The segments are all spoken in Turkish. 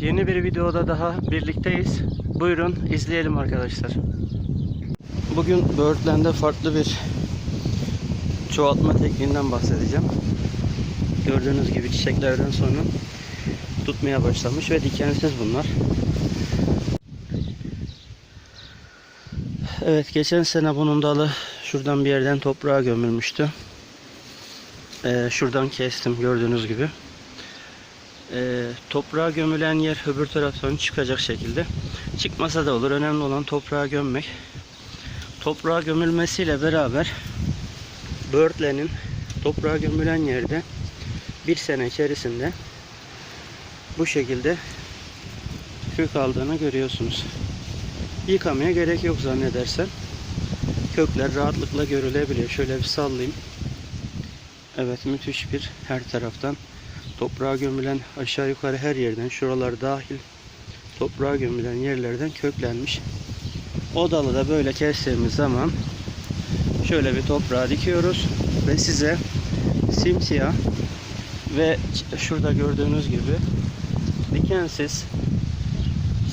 Yeni bir videoda daha birlikteyiz. Buyurun izleyelim arkadaşlar. Bugün böğürtlende farklı bir çoğaltma tekniğinden bahsedeceğim. Gördüğünüz gibi çiçeklerden sonra tutmaya başlamış ve dikensiz bunlar. Evet geçen sene bunun dalı şuradan bir yerden toprağa gömülmüştü. Ee, şuradan kestim gördüğünüz gibi. Ee, toprağa gömülen yer öbür taraftan çıkacak şekilde. Çıkmasa da olur. Önemli olan toprağa gömmek. Toprağa gömülmesiyle beraber böğürtlenin toprağa gömülen yerde bir sene içerisinde bu şekilde kök aldığını görüyorsunuz. Yıkamaya gerek yok zannedersem. Kökler rahatlıkla görülebiliyor. Şöyle bir sallayayım. Evet müthiş bir her taraftan toprağa gömülen aşağı yukarı her yerden şuralar dahil toprağa gömülen yerlerden köklenmiş. O dalı da böyle kestiğimiz zaman şöyle bir toprağa dikiyoruz ve size simsiyah ve şurada gördüğünüz gibi dikensiz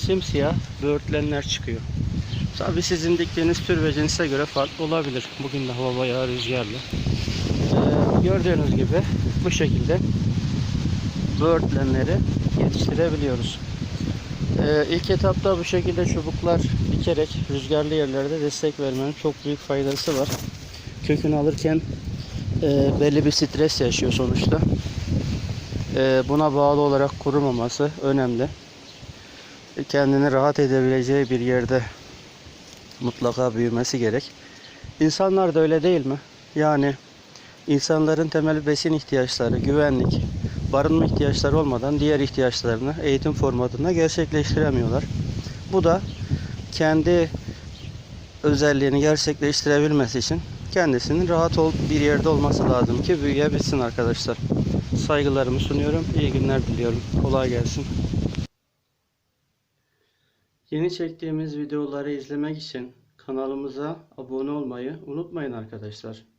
simsiyah böğürtlenler çıkıyor. Tabi sizin diktiğiniz tür ve cinse göre farklı olabilir. Bugün de hava bayağı rüzgarlı. Ee, gördüğünüz gibi bu şekilde böğürtlenleri yetiştirebiliyoruz. Ee, ilk etapta bu şekilde çubuklar dikerek rüzgarlı yerlerde destek vermenin çok büyük faydası var. Kökünü alırken e, belli bir stres yaşıyor sonuçta. E, buna bağlı olarak kurumaması önemli. E, kendini rahat edebileceği bir yerde mutlaka büyümesi gerek. İnsanlar da öyle değil mi? Yani insanların temel besin ihtiyaçları, güvenlik, barınma ihtiyaçları olmadan diğer ihtiyaçlarını eğitim formatında gerçekleştiremiyorlar. Bu da kendi özelliğini gerçekleştirebilmesi için kendisinin rahat ol bir yerde olması lazım ki büyüyebilsin arkadaşlar. Saygılarımı sunuyorum. İyi günler diliyorum. Kolay gelsin. Yeni çektiğimiz videoları izlemek için kanalımıza abone olmayı unutmayın arkadaşlar.